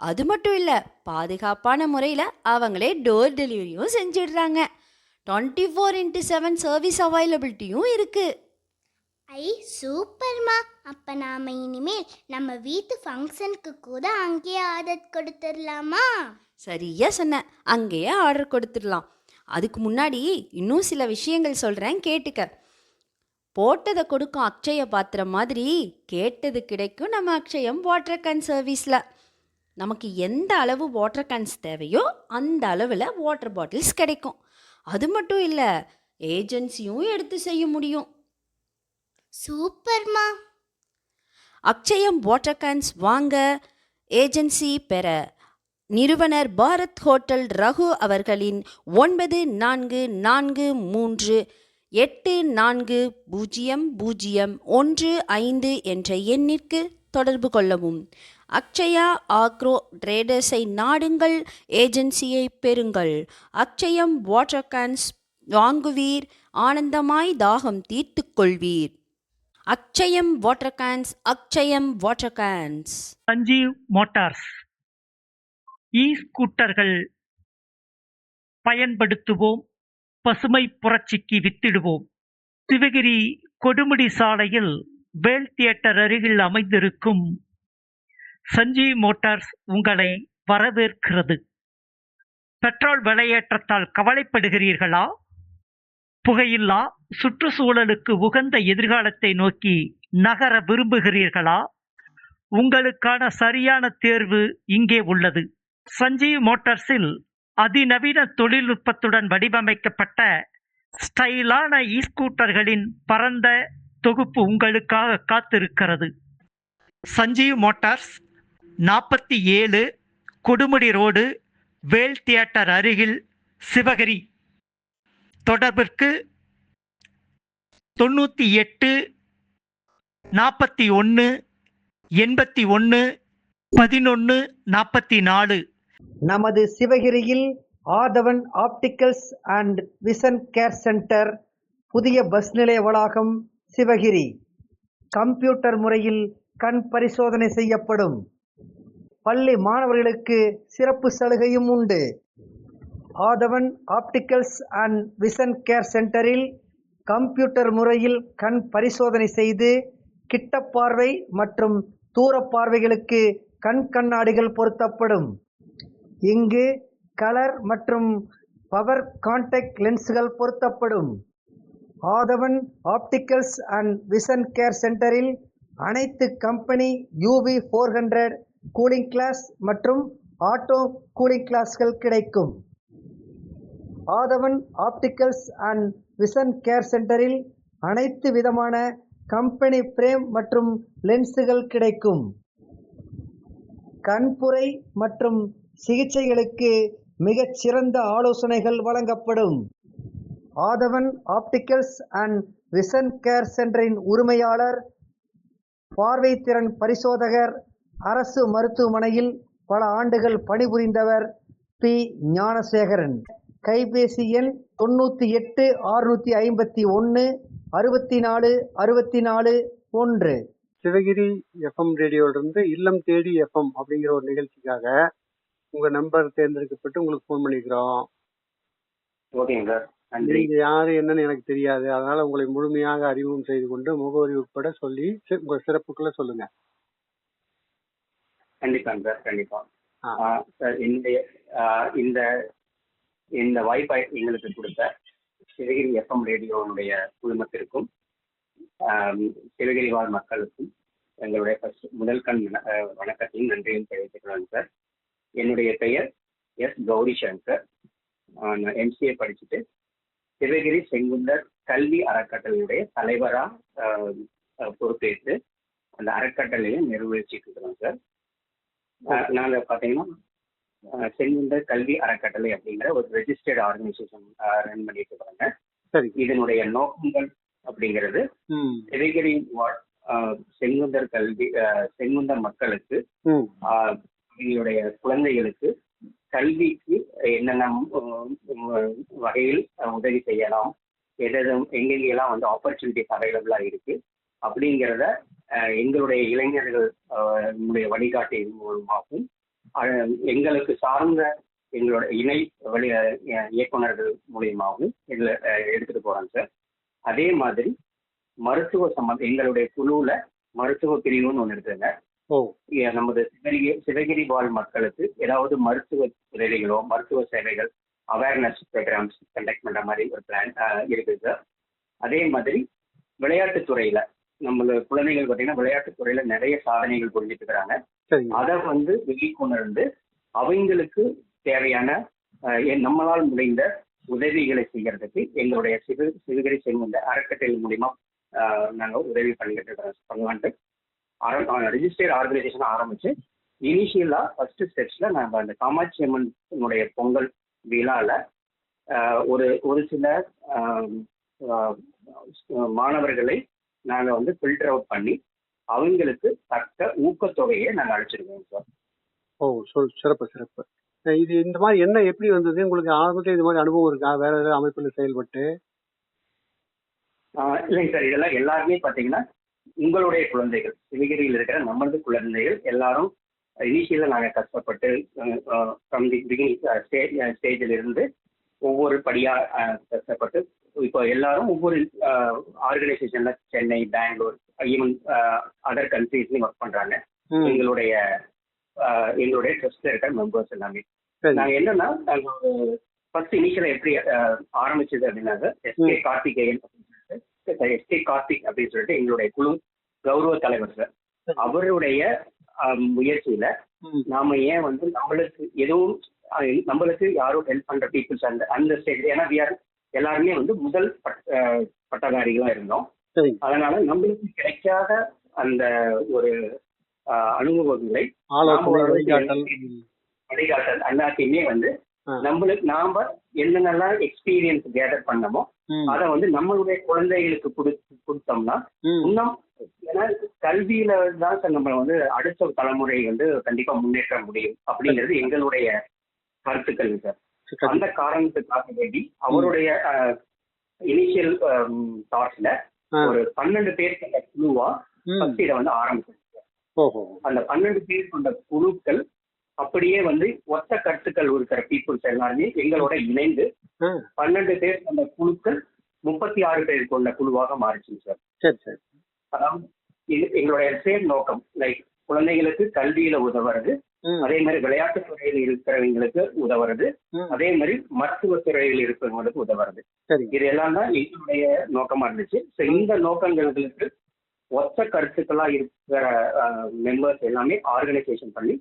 அது மட்டும் இல்லை பாதுகாப்பான முறையில் அவங்களே டோர் டெலிவரியும் செஞ்சிடுறாங்க. Twenty four into seven service அவைலபிலிட்டியும் இருக்குது ஐ சூப்பர்மா அப்ப நாம இனிமேல் நம்ம வீட்டு ஃபங்க்ஷனுக்கு கூட அங்கேயே ஆர்டர் கொடுத்துடலாமா? சரியா சொன்ன. அங்கேயே ஆர்டர் கொடுத்துடலாம். அதுக்கு முன்னாடி இன்னும் சில விஷயங்கள் சொல்கிறேன் கேட்டுக்க. போட்டதை கொடுக்கும் அக்ஷய பாத்திரம் மாதிரி கேட்டது கிடைக்கும் நம்ம அக்ஷயம் வாட்டர் கேன் சர்வீஸில் நமக்கு எந்த அளவு வாட்டர் கேன்ஸ் தேவையோ அந்த அளவில் வாட்டர் பாட்டில்ஸ் கிடைக்கும். அது மட்டும் இல்லை ஏஜென்சியும் எடுத்து செய்ய முடியும். சூப்பர்மா. அக்ஷயம் வாட்டர் கேன்ஸ் வாங்க ஏஜென்சி பெற நிறுவனர் பாரத் ஹோட்டல் ரகு அவர்களின் ஒன்பது நான்கு நான்கு மூன்று எட்டு நான்கு பூஜ்ஜியம் பூஜ்ஜியம் ஒன்று ஐந்து என்ற எண்ணிற்கு தொடர்பு கொள்ளவும். அக்ஷயா ஆக்ரோ ட்ரேடர்ஸை நாடுங்கள் ஏஜென்சியை பெறுங்கள். அக்ஷயம் வாட்டர் கேன்ஸ் வாங்குவீர் ஆனந்தமாய் தாகம் தீர்த்துக்கொள்வீர் Akshayam water cans Akshayam water cans Sanjeev Motors. E ஸ்கூட்டர்கள் பயன்படுத்துவோம் பசுமை புரட்சிக்கு வித்திடுவோம். சிவகிரி கொடுமுடி சாலையில் வேல் தியேட்டர் அருகில் அமைந்திருக்கும் சஞ்சீவ் மோட்டார்ஸ் உங்களை வரவேற்கிறது. பெட்ரோல் விலையேற்றத்தால் கவலைப்படுகிறீர்களா? புகையில்லா? சுற்றுச்சூழலுக்கு உகந்த எதிர்காலத்தை நோக்கி நகர விரும்புகிறீர்களா? உங்களுக்கான சரியான தேர்வு இங்கே உள்ளது. சஞ்சீவ் மோட்டார்ஸில் அதிநவீன தொழில்நுட்பத்துடன் வடிவமைக்கப்பட்ட ஸ்டைலான இ ஸ்கூட்டர்களின் பரந்த தொகுப்பு உங்களுக்காக காத்திருக்கிறது. சஞ்சீவ் மோட்டார்ஸ் நாற்பத்தி ஏழு கொடுமுடி ரோடு வேல் தியேட்டர் அருகில் சிவகிரி. தொடர்பிற்கு தொண்ணூற்றி எட்டு நாற்பத்தி ஒன்று எண்பத்தி ஒன்று பதினொன்று நாற்பத்தி நாலு. நமது சிவகிரியில் Aadhavan opticals and vision care centre புதிய பஸ் நிலைய வளாகம் சிவகிரி. கம்ப்யூட்டர் முறையில் கண் பரிசோதனை செய்யப்படும். பள்ளி மாணவர்களுக்கு சிறப்பு சலுகையும் உண்டு. Aadhavan opticals and vision care சென்டரில் கம்ப்யூட்டர் முறையில் கண் பரிசோதனை செய்து கிட்டப்பார்வை மற்றும் தூர பார்வைகளுக்கு கண் கண்ணாடிகள் பொருத்தப்படும். இங்கு கலர் மற்றும் பவர் கான்டாக்ட் லென்ஸ்கள் பொருத்தப்படும். Aadhavan opticals and vision care சென்டரில் அனைத்து company UV four hundred cooling glass மற்றும் ஆட்டோ கூலிங் கிளாஸ்கள் கிடைக்கும். Aadhavan opticals and vision care சென்டரில் அனைத்து விதமான கம்பெனி ஃப்ரேம் மற்றும் லென்ஸுகள் கிடைக்கும். கண்புரை மற்றும் சிகிச்சைகளுக்கு மிகச் சிறந்த ஆலோசனைகள் வழங்கப்படும். Aadhavan opticals and vision care சென்டரின் உரிமையாளர் பார்வைத்திறன் பரிசோதகர் அரசு மருத்துவமனையில் பல ஆண்டுகள் பணிபுரிந்தவர் பி. ஞானசேகரன். கைபேசி எண் தொண்ணூற்றி எட்டு ஆறுநூற்றி ஐம்பத்தி ஒன்று அறுபத்தி நாலு அறுபத்தி நாலு ஒன்று. சிவகிரி எஃப்எம் ரேடியோவிலிருந்து இல்லம் தேடி எஃப்எம் அப்படிங்கிற ஒரு நிகழ்ச்சிக்காக உங்க நம்பர் தேர்ந்தெடுக்கப்பட்டு உங்களுக்கு ஃபோன் பண்ணிக்கிறோம். ஓகேங்க சார். நன்றி. நீங்க யாரு என்னன்னு எனக்கு தெரியாது. அதனால உங்களை முழுமையாக அறிமுகம் செய்து கொண்டு முகவரி உட்பட சொல்லி சி- உங்க சிறப்புகளை சொல்லுங்க. கண்டிப்பாங்க சார் கண்டிப்பா. ஆ. ஆ, சார் ஆ, இந்த இந்த வாய்ப்பை எங்களுக்கு கொடுத்த சிவகிரி எஃப்எம் ரேடியோனுடைய குழுமத்திற்கும் சிவகிரி வாழ் மக்களுக்கும் எங்களுடைய first முதல் கண் வணக்கத்தையும் நன்றியும் தெரிவித்துக்கிறோம் சார் என்னுடைய பெயர் எஸ் கௌரி சங்கர் நான் எம்சிஏ படிச்சுட்டு சிவகிரி செங்குந்தர் கல்வி அறக்கட்டளையுடைய தலைவரா ஆ, ஆ, பொறுப்பேற்று அந்த அறக்கட்டளையை நிர்வகிச்சுட்டு இருக்கிறோம் சார் நாங்க பாத்தீங்கன்னா செங்குந்தர் கல்வி அறக்கட்டளை அப்படிங்கிற ஒரு ரெஜிஸ்டர்ட் ஆர்கனைசேஷன் ரன் பண்ணிட்டு இருக்காங்க சரி. இதனுடைய நோக்கங்கள் அப்படிங்கிறது சிவகிரி செங்குந்தர் கல்வி அஹ், செங்குந்தர் மக்களுக்கு எங்களுடைய குழந்தைகளுக்கு கல்விக்கு என்னென்ன வகையில் உதவி செய்யலாம் எதெது எங்கெங்கெல்லாம் வந்து ஆப்பர்ச்சுனிட்டிஸ் அவைலபிளா இருக்கு அப்படிங்கிறத எங்களுடைய இளைஞர்கள் நம்முடைய வழிகாட்டி மூலமாகவும் எங்களுக்கு சார்ந்த எங்களோட இணை வழி அஹ், இயக்குனர்கள் மூலியமாகவும் இதுல எடுத்துட்டு போறோம் சார். அதே மாதிரி மருத்துவ சம்பந்தம் எங்களுடைய குழுவுல மருத்துவ பிரிவுன்னு ஒன்று ஏ- நமது சிவகிரி சிவகிரி வாழ் மக்களுக்கு ஏதாவது மருத்துவ உதவிகளோ மருத்துவ சேவைகள் அவேர்னஸ் ப்ரோக்ராம்ஸ் கண்டக்ட் பண்ற மாதிரி ஒரு பிளான் இருக்குது சார். அதே மாதிரி விளையாட்டுத் துறையில நம்ம குழந்தைகள் பார்த்தீங்கன்னா விளையாட்டுத் துறையில நிறைய சாதனைகள் புரிஞ்சுட்டு இருக்கிறாங்க அதை வந்து வெளிக்கொணர்ந்து அவங்களுக்கு தேவையான நம்மளால் முடிந்த உதவிகளை செய்யறதுக்கு எங்களுடைய சிறு சிறுகரி செங்குந்த அறக்கட்டளை மூலியமா அஹ், நாங்க உதவி பண்ணிக்கிட்டு இருக்கிறோம். பண்ணலான்ட்டு ரிஜிஸ்டர்ட் ஆர்கனைசேஷன் ஆரம்பிச்சு இனிஷியலா ஃபர்ஸ்ட் ஸ்டெப்ஸ்ல நம்ம அந்த காமாட்சி அம்மனுடைய பொங்கல் விழால ஒரு ஒரு சில மாணவர்களை நாங்க வந்து ஃபில்டர் அவுட் பண்ணி அவங்களுக்கு தக்க ஊக்கத்தொகையை நாங்க அழைச்சிருக்கோம் சார் ஓ சொல் சிறப்பு சிறப்பு. இது இந்த மாதிரி என்ன எப்படி வந்தது? உங்களுக்கு ஆரம்பத்தில் இது மாதிரி அனுபவம் இருக்கா? வேற ஏதாவது அமைப்பில் செயல்பட்டு? இல்லைங்க சார் இதெல்லாம் எல்லாருமே பார்த்தீங்கன்னா உங்களுடைய குழந்தைகள் சிவகிரியில் இருக்கிற நம்மளது குழந்தைகள் எல்லாரும் இனிஷியலாக நாங்கள் கஷ்டப்பட்டு ஃப்ரம் தி பிகினிங் ஸ்டேஜ் ஸ்டேஜில் இருந்து ஒவ்வொரு படியாக கஷ்டப்பட்டு இப்போ எல்லாரும் ஒவ்வொரு ஆர்கனைசேஷன்ல சென்னை பெங்களூர் ஈவன் அதர் கண்ட்ரீஸ்லையும் ஒர்க் பண்ணுறாங்க ம். எங்களுடைய எங்களுடைய ட்ரஸ்ட்ல இருக்கிற மெம்பர்ஸ் எல்லாமே. நாங்க என்னன்னா நாங்க ஒரு ஃபர்ஸ்ட் இனிஷியலா எப்படி ஆரம்பிச்சது அப்படின்னாக்க எஸ்கே கார்த்திகேயன் அப்படின்னு சொல்லிட்டு எஸ்கே கார்த்திக் அப்படின்னு சொல்லிட்டு எங்களுடைய குழு கௌரவ தலைவர் சார். அவருடைய முயற்சியில நாம ஏன் வந்து நம்மளுக்கு எதுவும் நம்மளுக்கு யாரும் ஹெல்ப் பண்ற பீப்புள்ஸ் அந்த அந்த ஸ்டேஜ் ஏன்னா we are எல்லாருமே வந்து முதல் பட்டதாரிகளா இருந்தோம். அதனால நம்மளுக்கு கிடைக்காத அந்த ஒரு அனுபவங்களை வழிகாட்டல். எல்லாத்தையுமே வந்து. நம்மளுக்கு நாம என்னென்னலாம் எக்ஸ்பீரியன்ஸ் கேதர் பண்ணமோ அதை வந்து நம்மளுடைய குழந்தைகளுக்கு கொடுத்து கொடுத்தோம்னா இன்னும் ஏன்னா கல்வியில தான் நம்ம வந்து அடுத்த தலைமுறை வந்து கண்டிப்பா முன்னேற்ற முடியும் அப்படிங்கிறது எங்களுடைய கருத்துக்கள் சரி. அந்த காரணத்துக்காக வேண்டி அவருடைய இனிஷியல் தாட்ஸ்ல. ஒரு பன்னெண்டு பேர் கொண்ட குழுவா இதை வந்து ஆரம்பிச்சோம் ஓஹோ. அந்த பன்னெண்டு பேர் கொண்ட குழுக்கள் அப்படியே வந்து ஒத்த கருத்துக்கள் இருக்கிற பீப்புள்ஸ் எல்லாருமே எங்களோட இணைந்து பன்னெண்டு பேர் கொண்ட குழுக்கள் முப்பத்தி ஆறு பேர் கொண்ட குழுவாக மாறிச்சு சார். சரி சரி. அதாவது எங்களுடைய சேர் நோக்கம். லைக் குழந்தைகளுக்கு கல்வியில உதவுறது அதே மாதிரி விளையாட்டுத் துறையில் இருக்கிறவங்களுக்கு உதவுறது. அதே மாதிரி மருத்துவ துறையில் இருக்கிறவங்களுக்கு உதவுறது. இது எல்லாம் தான் எங்களுடைய நோக்கமா இருந்துச்சு. ஸோ இந்த நோக்கங்களுக்கு ஒத்த கருத்துக்களா இருக்கிற மெம்பர்ஸ் எல்லாமே ஆர்கனைசேஷன் பண்ணி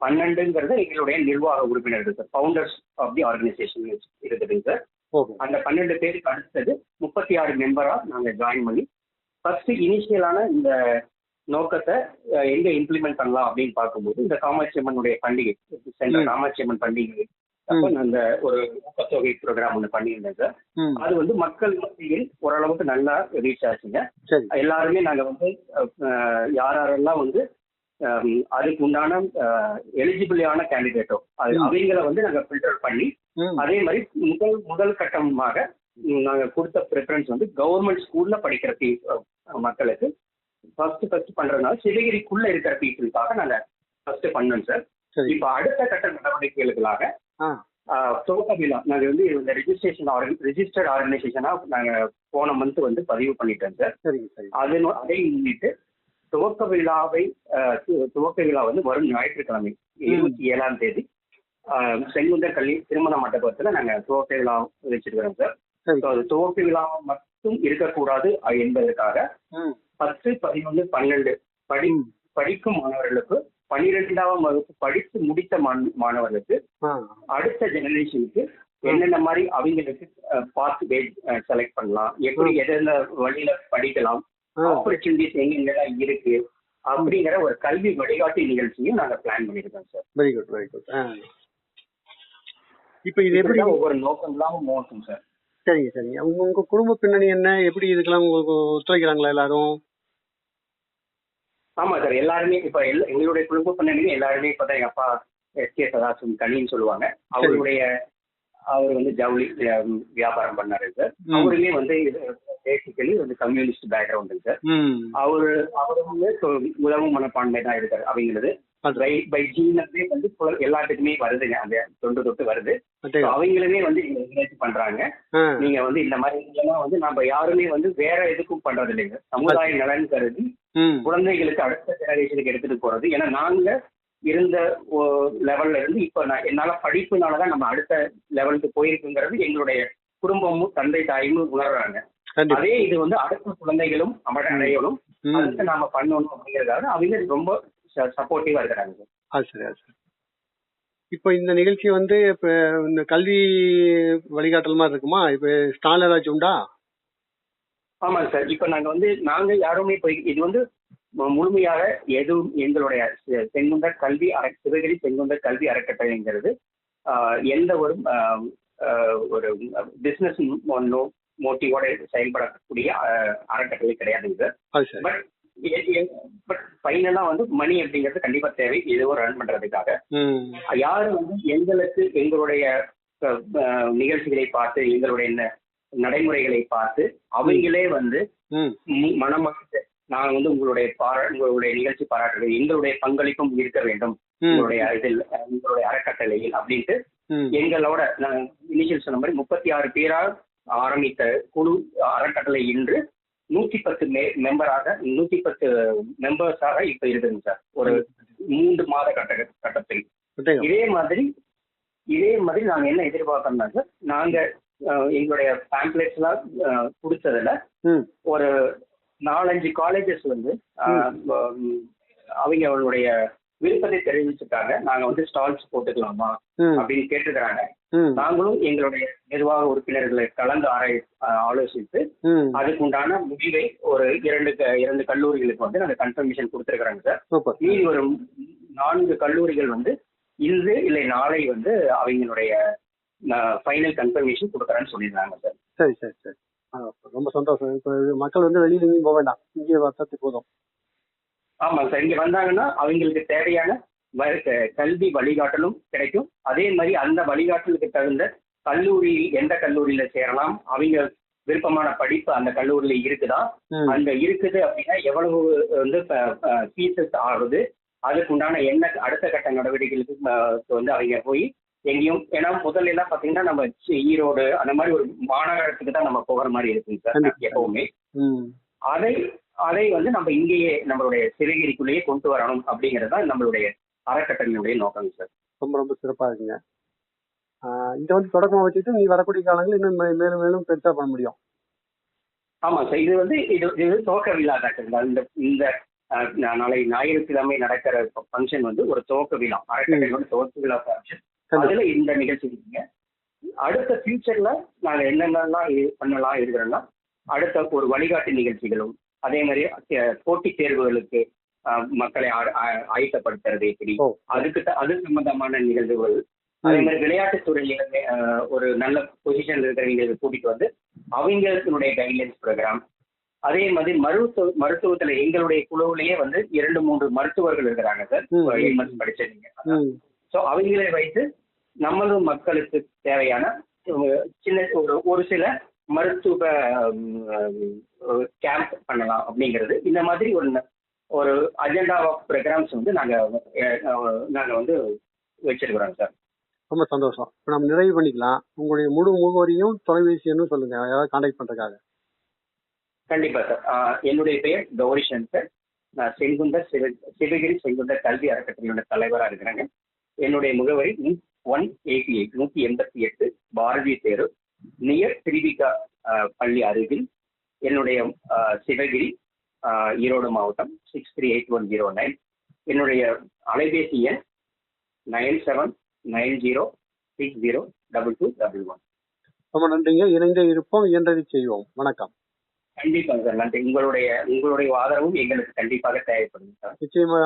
பன்னெண்டுங்கிறது எங்களுடைய நிர்வாக உறுப்பினர்கள் sir founders of the organisation இருக்குதுங்க சார் அந்த பன்னெண்டு பேருக்கு அடுத்தது முப்பத்தி ஆறு மெம்பரா நாங்க ஜாயின் பண்ணி ஃபர்ஸ்ட் இனிஷியலான இந்த நோக்கத்தை எங்க இம்ப்ளிமெண்ட் பண்ணலாம் அப்படின்னு பார்க்கும்போது இந்த காமாட்சி அம்மனுடைய பண்டிகை சென்ற. காமாட்சி அம்மன் பண்டிகை அப்ப அந்த ஒரு ஊக்கத்தொகை ப்ரோக்ராம் ஒன்று பண்ணியிருந்தேன் சார் அது வந்து மக்கள் மத்தியில் ஓரளவுக்கு நல்லா ரீச் ஆச்சுங்க. எல்லாருமே நாங்க வந்து யாரெல்லாம் வந்து அதுக்கு உண்டான எலிஜிபிளான கேண்டிடேட்டோ அது. அவங்கள வந்து நாங்க ஃபில்டர் பண்ணி அதே மாதிரி முதல் முதல் கட்டமாக நாங்க கொடுத்த ப்ரிஃபரன்ஸ் வந்து கவர்மெண்ட் ஸ்கூல்ல படிக்கிற மக்களுக்கு ஃபர்ஸ்ட் ஃபர்ஸ்ட் பண்றதுனால சிவகிரிக்குள்ள இருக்கிற பீப்புளுக்காக நாங்க ஃபர்ஸ்ட் பண்ணோம் சார். இப்ப அடுத்த கட்ட நடவடிக்கைகளுக்காக விழா நாங்க வந்து இந்த ரெஜிஸ்ட்ரேஷன் ரெஜிஸ்டர்ட் ஆர்கனைசேஷனா நாங்க போன மந்த் வந்து பதிவு பண்ணிட்டோம் சார் அது அதை முன்னிட்டு துவக்க விழாவை துவக்க விழா வந்து வரும் ஞாயிற்றுக்கிழமை இருபத்தி ஏழாம் தேதி. செங்குந்தர் கல்வி திருமண மண்டபத்துல நாங்க துவக்க விழா வச்சிருக்கிறோம் சார். துவக்க விழா மட்டும் இருக்கக்கூடாது என்பதற்காக பத்து பதினொன்று பன்னெண்டு படி. படிக்கும் மாணவர்களுக்கு பன்னிரெண்டாம் வகுப்பு படித்து முடித்த மாண- மாணவர்களுக்கு அடுத்த ஜெனரேஷனுக்கு என்னென்ன மாதிரி அவங்களுக்கு பாத் வே செலக்ட் பண்ணலாம் எப்படி எதெந்த வழியில படிக்கலாம் ஆப்பர்ச்சுனிட்டிஸ் எங்கெங்கெல்லாம் இருக்கு அப்படிங்கிற ஒரு கல்வி வழிகாட்டி நிகழ்ச்சியும் நாங்க பிளான் பண்ணியிருக்கோம் sir very good very good இப்போ இது எப்படி ஒவ்வொரு நோக்கம் இல்லாம மோசம் சார் சரிங்க சரிங்க. உங்க உங்க குடும்ப பின்னணி என்ன? எப்படி இதுக்கெல்லாம் உங்களுக்கு ஒத்துழைக்கிறாங்களா எல்லாரும்? ஆமா சார் எல்லாருமே இப்ப எல்லா- எங்களுடைய குடும்ப பின்னணி எல்லாருமே இப்பதான் எங்க அப்பா எஸ் கே சதாசிவம் கனின்னு சொல்லுவாங்க. அவருடைய அவர் வந்து ஜவுளி வியாபாரம் பண்ணாரு சார். அவருமே வந்து பேசிக்கலி வந்து கம்யூனிஸ்ட் பேக்ரவுண்டு சார். அவரு அவரு வந்து உதவும் மனப்பான்மை தான் இருக்காரு அவங்களது பை பை ஜீனே வந்து எல்லாத்துக்குமே வருதுங்க அந்த தொண்டு தொட்டு வருது. அவங்களுமே வந்து என்கரேஜ் பண்றாங்க. நீங்க வந்து இந்த மாதிரி இதெல்லாம் வந்து நம்ம யாருமே வந்து வேற எதுக்கும் பண்றது இல்லைங்க சமுதாய நலன் கருதி குழந்தைகளுக்கு அடுத்த ஜெனரேஷனுக்கு எடுத்துட்டு போறது. ஏன்னா நாங்க இருந்த லெவல்ல இருந்து இப்போ நான் என்னால படிப்புனாலதான் நம்ம அடுத்த லெவலுக்கு போயிருக்குங்கிறது எங்களுடைய குடும்பமும் தந்தை தாயும் உணர்றாங்க. அதே இது வந்து அடுத்த குழந்தைகளும் அமர அடையணும். அடுத்து நாம பண்ணணும் அப்படிங்கறதுக்காக அவங்க ரொம்ப சப்போர்ட்டிவா இருக்கிறாங்க. அது சரி அது சரி. இப்போ இந்த நிகழ்ச்சி வந்து இப்போ இந்த கல்வி வழிகாட்டல் மாதிரி இருக்குமா? இப்போ ஸ்டால் ஏதாச்சும் உண்டா? ஆமாங்க சார். இப்போ நாங்க வந்து நாங்க யாருமே போய் இது வந்து முழுமையாக எதுவும் எங்களுடைய செங்குந்தர் கல்வி அற சிவகிரி செங்குந்தர் கல்வி அறக்கட்டளைங்கிறது எந்த ஒரு ஒரு பிசினஸ் மோட்டிவோட செயல்படக்கூடிய அறக்கட்டளை கிடையாதுங்க சார். பட் பட் ஃபைனலா வந்து மணி அப்படிங்கிறது கண்டிப்பா தேவை. ஏதோ ரன் பண்றதுக்காக. யாரு வந்து எங்களுக்கு எங்களுடைய நிகழ்ச்சிகளை பார்த்து எங்களுடைய நடைமுறைகளை பார்த்து அவங்களே வந்து ம். மு- மனமார்ந்து நான் வந்து உங்களுடைய பாரா உங்களுடைய நிகழ்ச்சி பாராட்டுகள் எங்களுடைய பங்களிப்பும் இருக்க வேண்டும். உங்களுடைய இதில் உங்களுடைய அறக்கட்டளையில் அப்படின்ட்டு எங்களோட நான் இனிஷியல் சொன்ன மாதிரி முப்பத்தி ஆறு பேரா ஆரம்பித்த குழு அறக்கட்டளை இன்று நூத்தி பத்து மெம்பராக நூத்தி பத்து மெம்பர்ஸாக இப்ப இருக்குங்க சார். ஒரு மூன்று மாத கட்ட கட்டத்தில். இதே மாதிரி இதே மாதிரி நாங்க என்ன எதிர்பார்க்கறோம்னா சார் நாங்க எங்களுடைய பேம்ப்ளெட்ஸ் எல்லாம் கொடுத்ததுல ஒரு நாலஞ்சு காலேஜஸ் வந்து அவங்க அவங்களுடைய விருப்பத்தை தெரிவிச்சிருக்காங்க நாங்க வந்து ஸ்டால்ஸ் போட்டுக்கலாமா அப்படின்னு கேட்டுக்கிறாங்க. நாங்களும் எங்களுடைய நிர்வாக உறுப்பினர்களை கலந்து ஆராய் ஆலோசித்து ம். அதுக்குண்டான முடிவை ஒரு இரண்டு இரண்டு கல்லூரிகளுக்கு வந்து நாங்க கன்ஃபர்மேஷன் கொடுத்துருக்குறாங்க சார். மீதி ஒரு நான்கு கல்லூரிகள் வந்து இன்று இல்லை நாளை வந்து அவங்களுடைய ஃபைனல் கன்ஃபர்மேஷன் கொடுக்குறேன்னு சொல்லியிருந்தாங்க சார் சரி சரி. சரி ரொம்ப சந்தோஷம். இப்போ மக்கள் வந்து வெளியில எங்கேயும் போக வேண்டாம். இங்கே வசதி போதும். ஆமாங்க சார் இங்க வந்தாங்கன்னா அவங்களுக்கு தேவையான கல்வி வழிகாட்டலும் கிடைக்கும். அதே மாதிரி அந்த வழிகாட்டலுக்கு தகுந்த கல்லூரி எந்த கல்லூரியில சேரலாம்? அவங்க விருப்பமான படிப்பு அந்த கல்லூரியில இருக்குதா? அந்த இருக்குது அப்படின்னா எவ்வளவு வந்து ஃபீஸஸ் ஆகுது? அதுக்கு உண்டான என்ன அடுத்த கட்ட நடவடிக்கைகளுக்கு வந்து அவங்க போய் எங்கேயும் ஏன்னா முதல்ல எல்லாம் பாத்தீங்கன்னா நம்ம ஈரோடு அந்த மாதிரி ஒரு மாநகரத்துக்கு தான் நம்ம போகிற மாதிரி இருக்குங்க சார். எப்பவுமே. அதை அதை வந்து நம்ம இங்கேயே நம்மளுடைய சிவகிரிக்குள்ளேயே கொண்டு வரணும் அப்படிங்கிறது தான் நம்மளுடைய அறக்கட்டளையினுடைய நோக்கம் சார். ரொம்ப ரொம்ப சிறப்பாக இருக்குங்க. இதை வந்து தொடக்கமாக வச்சுட்டு நீ வரக்கூடிய காலங்களில் இன்னும் மேலும் மேலும் பெருசாக பண்ண முடியும். ஆமா சார் இது வந்து இது இது துவக்க விழா தான். இந்த இந்த நாளை ஞாயிற்றுக்கிழமை நடக்கிற ஃபங்க்ஷன் வந்து ஒரு துவக்க விழா அறக்கட்டளையோட துவக்க விழா ஃபங்க்ஷன் அதுல இந்த நிகழ்ச்சி இருக்குங்க. அடுத்த ஃபியூச்சர்ல நாங்க என்னென்னலாம் பண்ணலாம் இருக்கிறோம்னா அடுத்த ஒரு வழிகாட்டு நிகழ்ச்சிகளும் அதே மாதிரி போட்டித் தேர்வுகளுக்கு மக்களை ஆயத்தப்படுத்துறது எப்படி? அதுக்கு அது சம்பந்தமான நிகழ்வுகள். அதே மாதிரி விளையாட்டுத் துறையில அஹ், ஒரு நல்ல பொசிஷன்ல இருக்கிறவங்களுக்கு கூட்டிட்டு வந்து அவங்களுடைய கைட்லைன்ஸ் ப்ரோக்ராம் அதே மாதிரி மருத்துவ மருத்துவத்துல எங்களுடைய குழுவிலேயே வந்து இரண்டு மூன்று மருத்துவர்கள் இருக்கிறாங்க சார். ம். எம்எஸ் படிச்சவங்க. ம். ஸோ அவங்களை வைத்து நம்மளும் மக்களுக்கு தேவையான சின்ன ஒரு ஒரு சில மருத்துவ கேம்ப் பண்ணலாம் அப்படிங்கிறது. இந்த மாதிரி ஒரு ஒரு அஜெண்டா ஆஃப் ப்ரோக்ராம்ஸ் வந்து நாங்க அஹ், அஹ், நாங்க வந்து வச்சிருக்கிறோம் சார் ரொம்ப சந்தோஷம். இப்போ நம்ம நிறைவு பண்ணிக்கலாம். உங்களுடைய முழு முகவரியும் தொலைபேசி எண்ணும் சொல்லுங்க. யாராவது காண்டாக்ட் பண்ணுறதுக்காக கண்டிப்பா சார் என்னுடைய பெயர் கௌரி சங்கர் நான் செங்குந்தர் சிவ சிவகிரி செங்குந்தர் கல்வி அறக்கட்டளையோட தலைவராக இருக்கிறேங்க. என்னுடைய முகவரி ஒன் எயிட்டி எயிட் நூற்றி எண்பத்தி எட்டு பாரதி தேரு நியர் திருவிகா பள்ளி அருகில் என்னுடைய சிவகிரி ஈரோடு மாவட்டம் six three eight one zero nine என்னுடைய அலைபேசி எண் nine seven nine zero six zero double two double one ரொம்ப நன்றிங்க. இணைந்தே இருப்போம். இயன்றதை செய்வோம். வணக்கம். கண்டிப்பாங்க சார். நன்றி. உங்களுடைய உங்களுடைய ஆதரவும் எங்களுக்கு கண்டிப்பாக தேவைப்படுங்க சார். நிச்சயமா.